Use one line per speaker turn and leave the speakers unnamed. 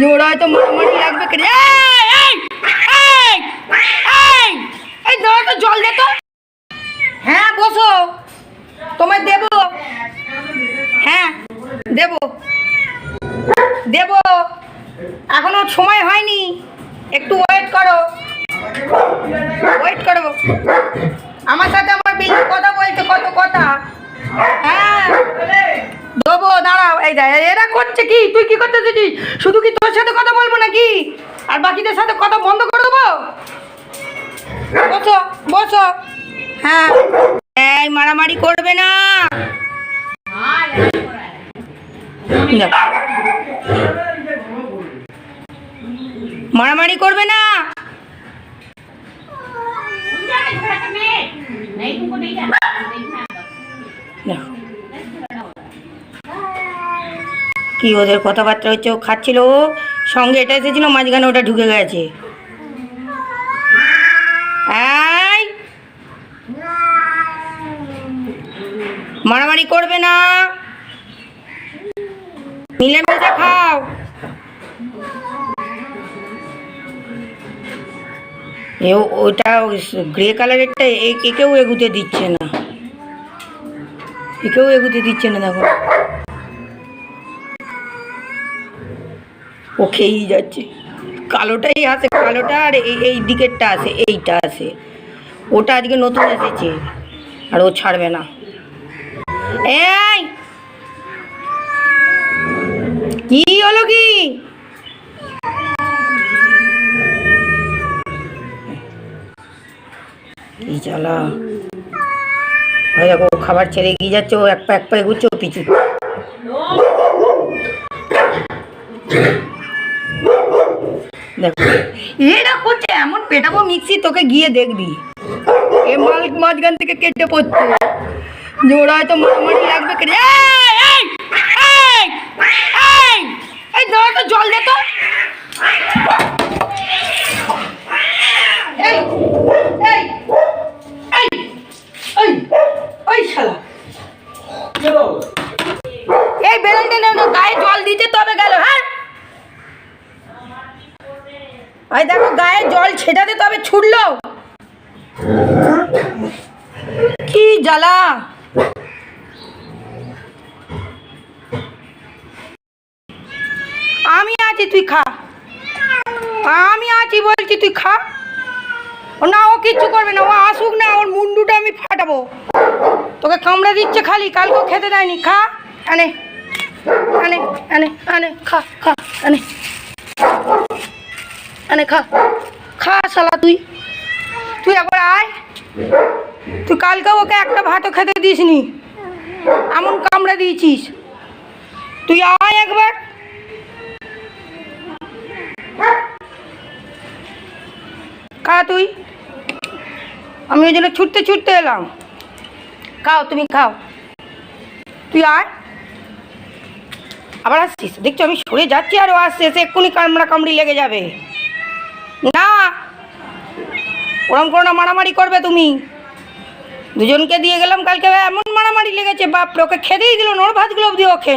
জোড়ায় তো মারামারি লাগবে কে রে? এই, দাঁড়া জল দে তো। হ্যাঁ বসো। তোমায় দেব। হ্যাঁ দেব। দেব। এখনও সময় হয়নি। একটু ওয়েট করো। ওয়েট করো। আমার এরা করছে কি? তুই কি করতে দিচ্ছিস শুধু কি তোর সাথে কথা বলব নাকি? আর বাকিদের সাথে কথা বন্ধ করে দেবো? বসো বসো। হ্যাঁ। এই মারামারি করবে না। মারামারি করবে না। কি ওদের কথাবার্তা হচ্ছে, ও খাচ্ছিল, ও সঙ্গে এটা এসেছিল, মাঝখানে ওটা ঢুকে গেছে। মারামারি করবে না। মিলেমিশে খাও। এ, ওটা গ্রে কালারেরটা একেও এগুতে দিচ্ছে না। একেও এগুতে দিচ্ছে না, দেখো। ও খেয়েই যাচ্ছে। কালোটাই আছে, কালোটা আর এই এই দিকেরটা আছে, এইটা আছে। ওটা আজকে নতুন এসেছে, আর ও ছাড়বে না। এই! কি হলো কি? কি জ্বালা। খাবার ছেড়ে এগিয়ে যাচ্ছে, ও এক পা এক পা এগুচ্ছে, ও পিছু। দেখো। এরা করছে এমন পেটাবো মিক্সি তোকে গিয়ে দেখবি। এ মাল মাঝখান থেকে কেটে পড়ছে। মারামারি লাগবে এই, দাঁড়া তো জল দে তো। এই, এই, এই, এই, ওই শালা। এই বেলনটা নেও না গায়ে জল দিতে তবে গেল হ্যাঁ? ভাই দেখো গায়ে জল ছেটাতে তবে ছুটলো। কি জ্বালা? আমি আছি, তুই খা। আমি আছি বলছি, তুই খা। না, ও কিচ্ছু করবে না, ও আসুক না, ওর মুন্ডুটা আমি ফাটাবো। তোকে কামড়ে দিচ্ছে খালি, কালকেও খেতে দেয়নি, খা। আনে আনে আনে আনে, খা খা, আনে। আনে খা। খা শালা তুই। তুই একবার আয়। তুই কালকে ওকে একটা ভাতও খেতে দিসনি। এমন কামড়ে দিয়েছিস। তুই আয় একবার। খা তুই। আমি ওই জন্য ছুটতে ছুটতে এলাম। খাও, তুমি খাও। তুই আয়। আবার আসছিস? দেখছ আমি সরে যাচ্ছি আর ও আসছে, এসে এক্ষুনি কামড়া কামড়ি লেগে যাবে। না। ওরম করো না মারামারি করবে তুমি। দুজনকে দিয়ে গেলাম, কালকে এমন মারামারি লেগেছে বাপ ওকে খেতেই দিল নোর ভাতগুলো অবধি ও খেয়ে